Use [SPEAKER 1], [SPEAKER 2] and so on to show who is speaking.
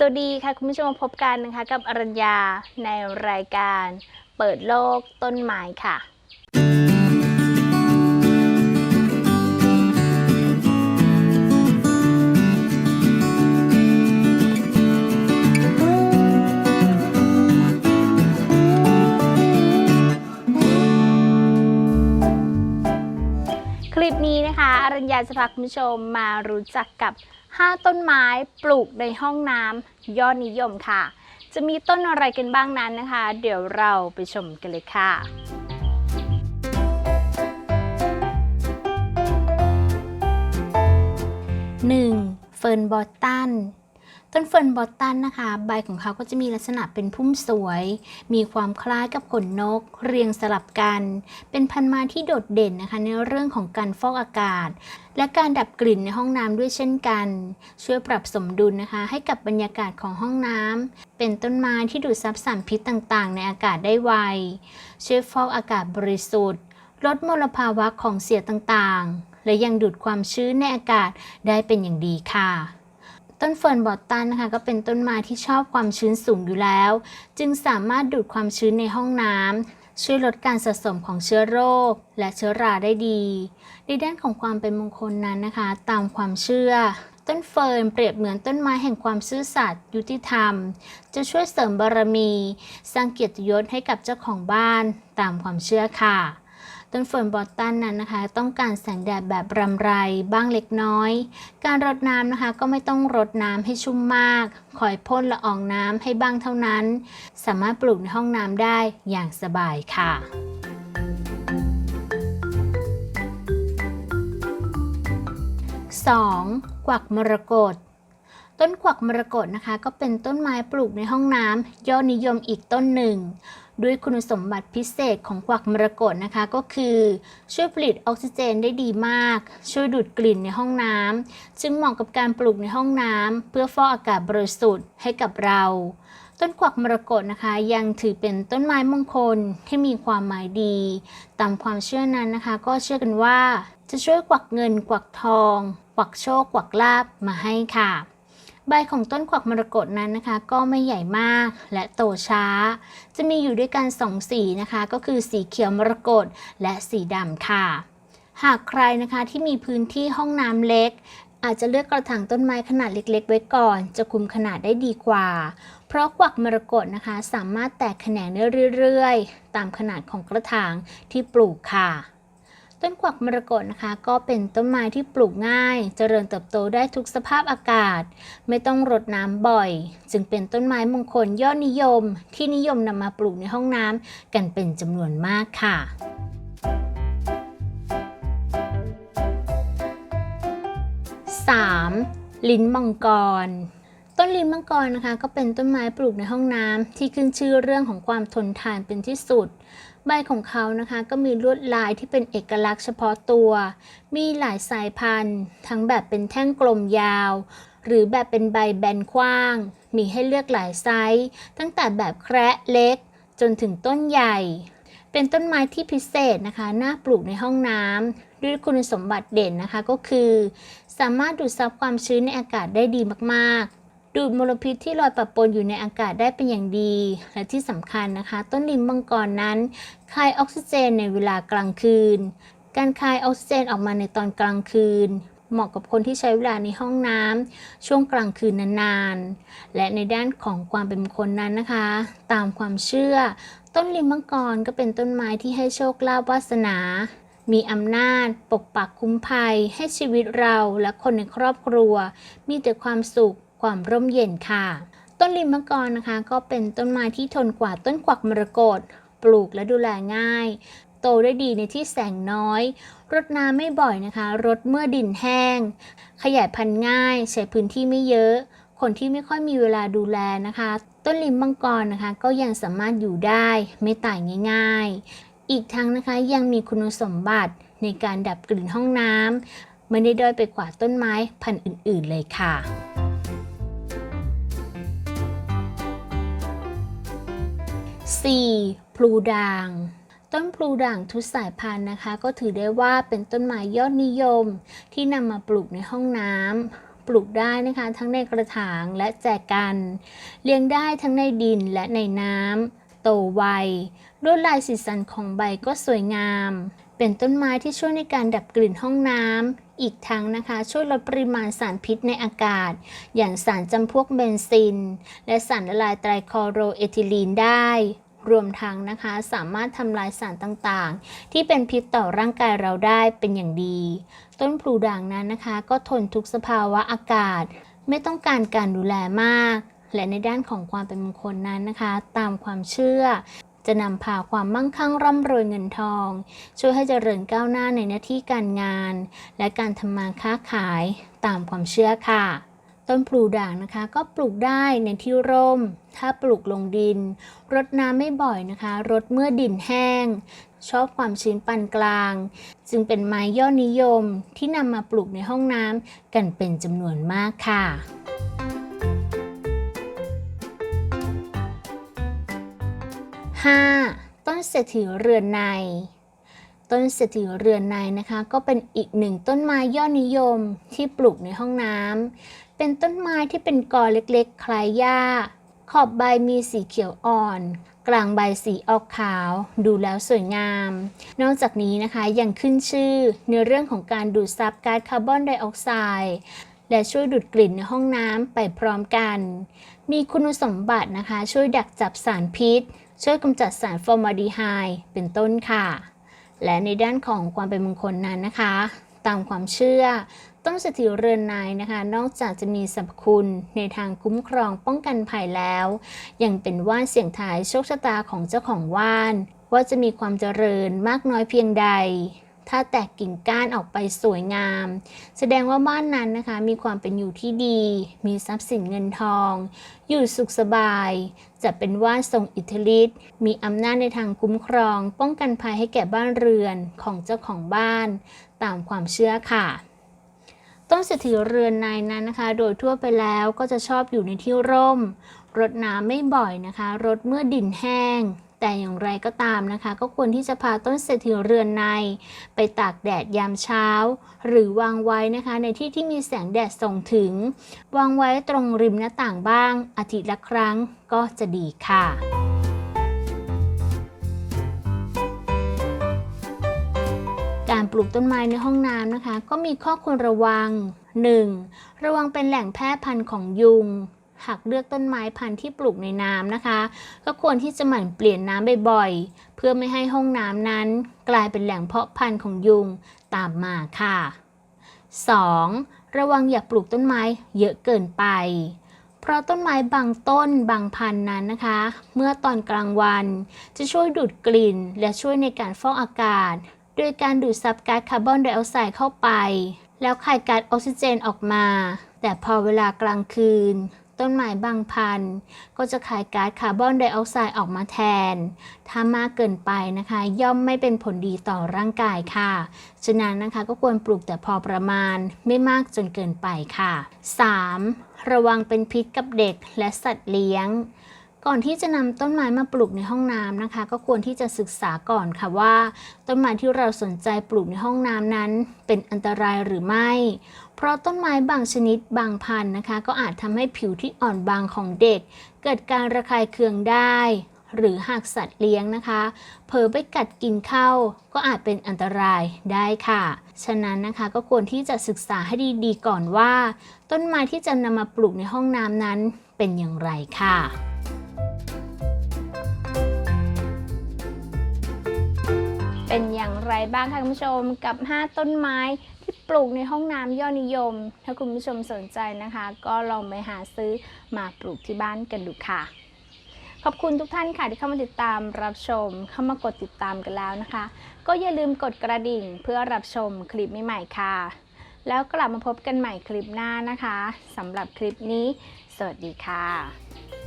[SPEAKER 1] สวัสดีค่ะ คุณผู้ชมมาพบกันนะคะกับอรัญญาในรายการเปิดโลกต้นไม้ค่ะ คลิปนี้นะคะ อรัญญาจะพาคุณผู้ชมมารู้จักกับ 5 ต้นไม้ปลูกในห้องน้ำยอดนิยมค่ะ จะมีต้นอะไรกันบ้างนั้นนะคะ เดี๋ยวเราไปชมกันเลยค่ะ 1. เฟิร์นบอตตัน ต้นเฟิร์นบอตตันนะคะ ใบของเขาก็จะมีลักษณะเป็นพุ่มสวย มีความคล้ายกับขนนก เรียงสลับกัน เป็นพันธุ์ไม้ที่โดดเด่นนะคะ ในเรื่องของการฟอกอากาศ และการดับกลิ่นในห้องน้ำด้วยเช่นกัน ช่วยปรับสมดุลนะคะ ให้กับบรรยากาศของห้องน้ำเป็นต้นไม้ที่ดูดซับสารพิษต่างๆ ในอากาศได้ไว ช่วยฟอกอากาศบริสุทธิ์ ลดมลภาวะของเสียต่างๆ และยังดูดความชื้นในอากาศได้เป็นอย่างดีค่ะ ต้นเฟิร์นบอตตันนะคะก็เป็นต้นไม้ที่ชอบความชื้นสูงอยู่แล้ว จึงสามารถดูดความชื้นในห้องน้ำช่วยลดการสะสมของเชื้อโรค และเชื้อราได้ดี ในด้านของความเป็นมงคลนั้นนะคะ ตามความเชื่อ ต้นเฟิร์นเปรียบเหมือนต้นไม้แห่งความซื่อสัตย์ยุติธรรม จะช่วยเสริมบารมี สร้างเกียรติยศให้กับเจ้าของบ้าน ตามความเชื่อค่ะ ต้นเฟิร์นบอตตันนั้นนะคะ ต้องการแสงแดดแบบรำไรบ้างเล็กน้อย การรดน้ำนะคะก็ไม่ต้องรดน้ำให้ชุ่มมากคอยพ่นละอองน้ำให้บ้างเท่านั้น สามารถปลูกในห้องน้ำได้อย่างสบายค่ะ 2. กวักมรกตต้นกวักมรกตนะคะ ก็เป็นต้นไม้ปลูกในห้องน้ำยอดนิยมอีกต้นหนึ่ง ด้วยคุณสมบัติพิเศษของกวักมรกตนะคะ ก็คือ ช่วยผลิตออกซิเจนได้ดีมาก ช่วยดูดกลิ่นในห้องน้ำจึงเหมาะกับการปลูกในห้องน้ำเพื่อฟอกอากาศบริสุทธิ์ให้กับเราต้นกวักมรกตนะคะ ยังถือเป็นต้นไม้มงคลที่มีความหมายดี ตามความเชื่อนั้นนะคะ ก็เชื่อกันว่า จะช่วยกวักเงินกวักทอง กวักโชคกวักลาบมาให้ค่ะ ใบของต้นกวักมรกตนั้นนะคะ ก็ไม่ใหญ่มากและโตช้า จะมีอยู่ด้วยกันสองสีนะคะ ก็คือสีเขียวมรกตและสีดำค่ะ หากใครนะคะที่มีพื้นที่ห้องน้ำเล็ก อาจจะเลือกกระถางต้นไม้ขนาดเล็ก ๆ ไว้ก่อน จะคุมขนาดได้ดีกว่า เพราะกวักมรกตนะคะ สามารถแตกแขนงได้เรื่อย ๆ ตามขนาดของกระถางที่ปลูกค่ะ ต้นกวักมรกตนะคะ ก็เป็นต้นไม้ที่ปลูกง่าย เจริญเติบโตได้ทุกสภาพอากาศ ไม่ต้องรดน้ำบ่อย จึงเป็นต้นไม้มงคลยอดนิยม ที่นิยมนำมาปลูกในห้องน้ำกันเป็นจำนวนมากค่ะ 3. ลิ้นมังกร ต้นลิ้นมังกรนะคะ ก็เป็นต้นไม้ปลูกในห้องน้ำที่ขึ้นชื่อเรื่องของความทนทานเป็นที่สุด ใบของเขานะคะก็มีลวดลายที่เป็นเอกลักษณ์เฉพาะตัว มีหลายสายพันธุ์ ทั้งแบบเป็นแท่งกลมยาว หรือแบบเป็นใบแบนกว้าง มีให้เลือกหลายไซส์ ตั้งแต่แบบแคระเล็ก จนถึงต้นใหญ่ เป็นต้นไม้ที่พิเศษนะคะ น่าปลูกในห้องน้ำด้วยคุณสมบัติเด่นนะคะก็คือ สามารถดูดซับความชื้นในอากาศได้ดีมากๆ ดูดมลพิษที่ลอยปะปนอยู่ในอากาศได้เป็นอย่างดี และที่สำคัญนะคะ ต้นลิมมังกรนั้นคายออกซิเจนในเวลากลางคืน การคายออกซิเจนออกมาในตอนกลางคืน เหมาะกับคนที่ใช้เวลาในห้องน้ำช่วงกลางคืนนานๆ และในด้านของความเป็นมงคลนั้นนะคะ ตามความเชื่อ ต้นลิมมังกรก็เป็นต้นไม้ที่ให้โชคลาภวาสนามีอำนาจ ปกปักคุ้มภัย ให้ชีวิตเราและคนในครอบครัว มีแต่ความสุข ความร่มเย็นค่ะ ต้นลิมมังกรนะคะ ก็เป็นต้นไม้ที่ทนกว่าต้นกวักมรกตปลูกและดูแลง่าย โตได้ดีในที่แสงน้อย รดน้ำไม่บ่อยนะคะ รดเมื่อดินแห้ง ขยายพันธุ์ง่าย ใช้พื้นที่ไม่เยอะ คนที่ไม่ค่อยมีเวลาดูแลนะคะ ต้นลิมมังกรนะคะ ก็ยังสามารถอยู่ได้ไม่ตายง่าย ๆ อีกทั้งนะคะยังมีคุณสมบัติในการดับกลิ่นห้องน้ำไม่ได้ด้อยไปกว่าต้นไม้พันธุ์อื่น ๆ เลยค่ะ 4. พลูด่าง ต้นพลูด่างทุกสายพันธุ์นะคะ ก็ถือได้ว่าเป็นต้นไม้ยอดนิยม ที่นำมาปลูกในห้องน้ำปลูกได้นะคะ ทั้งในกระถางและแจกัน เลี้ยงได้ทั้งในดินและในน้ำโตไวลวดลายสีสันของใบก็สวยงาม เป็นต้นไม้ที่ช่วยในการดับกลิ่นห้องน้ำอีกทั้งนะคะ ช่วยลดปริมาณสารพิษในอากาศ อย่างสารจำพวกเบนซิน และสารละลายไตรคลอโรเอทิลีนได้ รวมทั้งนะคะ สามารถทำลายสารต่างๆ ที่เป็นพิษต่อร่างกายเราได้เป็นอย่างดี ต้นพลูด่างนั้นนะคะ ก็ทนทุกสภาวะอากาศ ไม่ต้องการการดูแลมาก และในด้านของความเป็นมงคลนั้นนะคะ ตามความเชื่อจะนำพาความมั่งคั่งร่ำรวยเงินทอง ช่วยให้เจริญก้าวหน้าในหน้าที่การงาน และการทำมาค้าขายตามความเชื่อค่ะ ต้นพลูด่างนะคะ ก็ปลูกได้ในที่ร่ม ถ้าปลูกลงดิน รดน้ำไม่บ่อยนะคะ รดเมื่อดินแห้ง ชอบความชื้นปานกลาง จึงเป็นไม้ยอดนิยมที่นำมาปลูกในห้องน้ำกันเป็นจำนวนมากค่ะ 5. ต้นเศรษฐีเรือนใน ต้นเศรษฐีเรือนในนะคะ ก็เป็นอีกหนึ่งต้นไม้ยอดนิยมที่ปลูกในห้องน้ำ เป็นต้นไม้ที่เป็นกอเล็กๆ คล้ายหญ้า ขอบใบมีสีเขียวอ่อน กลางใบสีออกขาว ดูแล้วสวยงาม นอกจากนี้นะคะยังขึ้นชื่อในเรื่องของการดูดซับก๊าซคาร์บอนไดออกไซด์และช่วยดูดกลิ่นในห้องน้ำไปพร้อมกัน มีคุณสมบัตินะคะ ช่วยดักจับสารพิษ ช่วยกำจัดสารฟอร์มาลดีไฮด์เป็นต้นค่ะ และในด้านของความเป็นมงคลนั้นนะคะ ตามความเชื่อ ต้นสถิเรือนนายนะคะ นอกจากจะมีสรรพคุณในทางคุ้มครองป้องกันภัยแล้ว ยังเป็นว่านเสี่ยงทายโชคชะตาของเจ้าของว่าน ว่าจะมีความเจริญมากน้อยเพียงใด ถ้าแตกกิ่งก้านออกไปสวยงาม แสดงว่าบ้านนั้นนะคะ มีความเป็นอยู่ที่ดี มีทรัพย์สินเงินทอง อยู่สุขสบาย จะเป็นว่านทรงอิทธิฤทธิ์มีอำนาจในทางคุ้มครอง ป้องกันภัยให้แก่บ้านเรือนของเจ้าของบ้าน ตามความเชื่อค่ะ ต้นเศรษฐีเรือนในนั้นนะคะ โดยทั่วไปแล้วก็จะชอบอยู่ในที่ร่ม รดน้ำไม่บ่อยนะคะ รดเมื่อดินแห้ง แต่อย่างไรก็ตามนะคะ ก็ควรที่จะพาต้นเศรษฐีเรือนใน ไปตากแดดยามเช้า หรือวางไว้นะคะ ในที่ที่มีแสงแดดส่องถึง วางไว้ตรงริมหน้าต่างบ้าง อาทิตย์ละครั้งก็จะดีค่ะ ปลูกต้นไม้ในห้องน้ำนะคะ ก็มีข้อควรระวัง 1. ระวังเป็นแหล่งแพร่พันธุ์ของยุง หากเลือกต้นไม้พันธุ์ที่ปลูกในน้ำนะคะ ก็ควรที่จะหมั่นเปลี่ยนน้ำบ่อยๆ เพื่อไม่ให้ห้องน้ำนั้น กลายเป็นแหล่งเพาะพันธุ์ของยุงตามมาค่ะ 2. ระวังอย่าปลูกต้นไม้เยอะเกินไป เพราะต้นไม้บางต้นบางพันธุ์นั้นนะคะ เมื่อตอนกลางวันจะช่วยดูดกลิ่น และช่วยในการฟอกอากาศ โดยการดูดซับก๊าซคาร์บอนไดออกไซด์เข้าไป แล้วคายก๊าซออกซิเจนออกมา แต่พอเวลากลางคืน ต้นไม้บางพันธุ์ก็จะคายก๊าซคาร์บอนไดออกไซด์ออกมาแทน ถ้ามากเกินไปนะคะ ย่อมไม่เป็นผลดีต่อร่างกายค่ะ ฉะนั้นนะคะก็ควรปลูกแต่พอประมาณไม่มากจนเกินไปค่ะ 3. ระวังเป็นพิษกับเด็กและสัตว์เลี้ยง ก่อนที่จะนำต้นไม้มาปลูกในห้องน้ำนะคะ ก็ควรที่จะศึกษาก่อนค่ะว่า ต้นไม้ที่เราสนใจปลูกในห้องน้ำนั้น เป็นอันตรายหรือไม่ เพราะต้นไม้บางชนิดบางพันธุ์นะคะ ก็อาจทำให้ผิวที่อ่อนบางของเด็ก เกิดการระคายเคืองได้ หรือหากสัตว์เลี้ยงนะคะเผลอไปกัดกินเข้า ก็อาจเป็นอันตรายได้ค่ะ ฉะนั้นนะคะก็ควรที่จะศึกษาให้ดีๆก่อนว่า ต้นไม้ที่จะนำมาปลูกในห้องน้ำนั้นเป็นอย่างไรค่ะ ไรบ้างคะคุณผู้ชมกับ 5 ต้นไม้ที่ปลูกในห้องน้ำยอดนิยม ถ้าคุณผู้ชมสนใจนะคะ ก็ลองไปหาซื้อมาปลูกที่บ้านกันดูค่ะ ขอบคุณทุกท่านค่ะที่เข้ามาติดตามรับชมเข้ามากดติดตามกันแล้วนะคะ ก็อย่าลืมกดกระดิ่งเพื่อรับชมคลิปใหม่ๆค่ะ แล้วกลับมาพบกันใหม่คลิปหน้านะคะสำหรับคลิปนี้ สวัสดีค่ะ